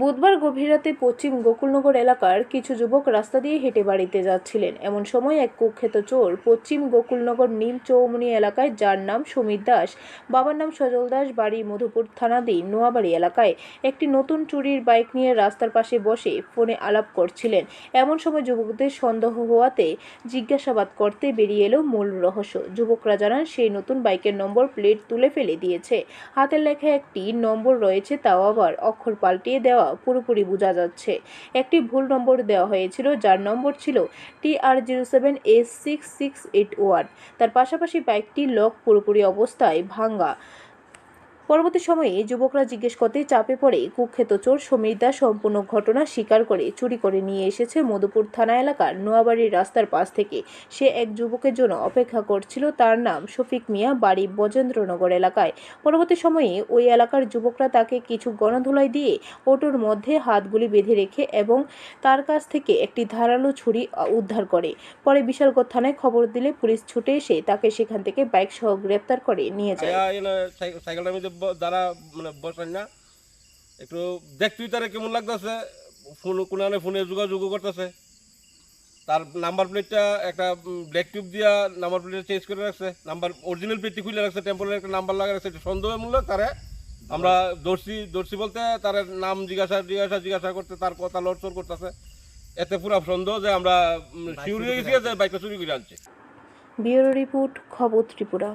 বুধবার গভীর রাতে পশ্চিম গোকুলনগর এলাকার কিছু যুবক রাস্তা দিয়ে হেঁটে বাড়িতে যাচ্ছিলেন। এমন সময় এক কুখ্যাত চোর পশ্চিম গোকুলনগর নীল চৌমনি এলাকায়, যার নাম সমীর দাস, বাবার নাম সজল দাস, বাড়ি মধুপুর থানাধীন নোয়াবাড়ি এলাকায় একটি নতুন চুরির বাইক নিয়ে রাস্তার পাশে বসে ফোনে আলাপ করছিলেন। এমন সময় যুবকদের সন্দেহ হওয়াতে জিজ্ঞাসাবাদ করতে বেরিয়ে এলো মূল রহস্য। যুবকরা জানান, সেই নতুন বাইকের নম্বর প্লেট তুলে ফেলে দিয়েছে। হাতের লেখা একটি নম্বর রয়েছে, তাও আবার অক্ষর পাল্টিয়ে দেওয়া। পুরোপুরি বোঝা যাচ্ছে। একটি ভুল নম্বর দেওয়া হয়েছিল, যার নম্বর ছিল T R zero seven S six six eight one. তার পাশাপাশি বাইকটি লক পুরোপুরি অবস্থায় ভাঙ্গা। পরবর্তী সময়ে যুবকরা জিজ্ঞেস করতে চাপে পড়ে, কুখ্যাত চোর সমীর দাস সম্পূর্ণ ঘটনা স্বীকার করে চুরি করে নিয়ে এসেছে মধুপুর থানা এলাকার নোয়াবাড়ির রাস্তার পাশ থেকে। সে এক যুবকের জন্য অপেক্ষা করছিল, তার নাম শফিক মিয়া, বাড়ি বজেন্দ্রনগর এলাকায়। পরবর্তী সময়ে ওই এলাকার যুবকরা তাকে কিছু গণধুলাই দিয়ে অটোর মধ্যে হাতগুলি বেঁধে রেখে এবং তার কাছ থেকে একটি ধারালো ছুরি উদ্ধার করে। পরে বিশালগড় থানায় খবর দিলে পুলিশ ছুটে এসে তাকে সেখান থেকে বাইক সহ গ্রেপ্তার করে নিয়ে যায়। যারা মানে বসান না একটু দেখবি তারা কেমন লাগতেছে ফোন কোনানে ফোনে যোগাযোগ করতেছে। তার নাম্বার প্লেটটা একটা ব্ল্যাক টিউব দিয়া নাম্বার প্লেট চেঞ্জ করে রাখছে নাম্বার অরিজিনাল প্লেটটি খুলে রাখছে টেম্পোরারি একটা নাম্বার লাগা রাখছে এটা সন্দেহমূলক তারে আমরা দর্শি দর্শি বলতে তার নাম জিজ্ঞাসা জিজ্ঞাসা জিজ্ঞাসা করতে তার কথা লড়চড় করতেছে। এতে পুরো সন্দেহ যে আমরা শিউরি হয়ে গেছি যে বাইকটা চুরি করে আনছে। ব্যুরো রিপোর্ট খবর ত্রিপুরা।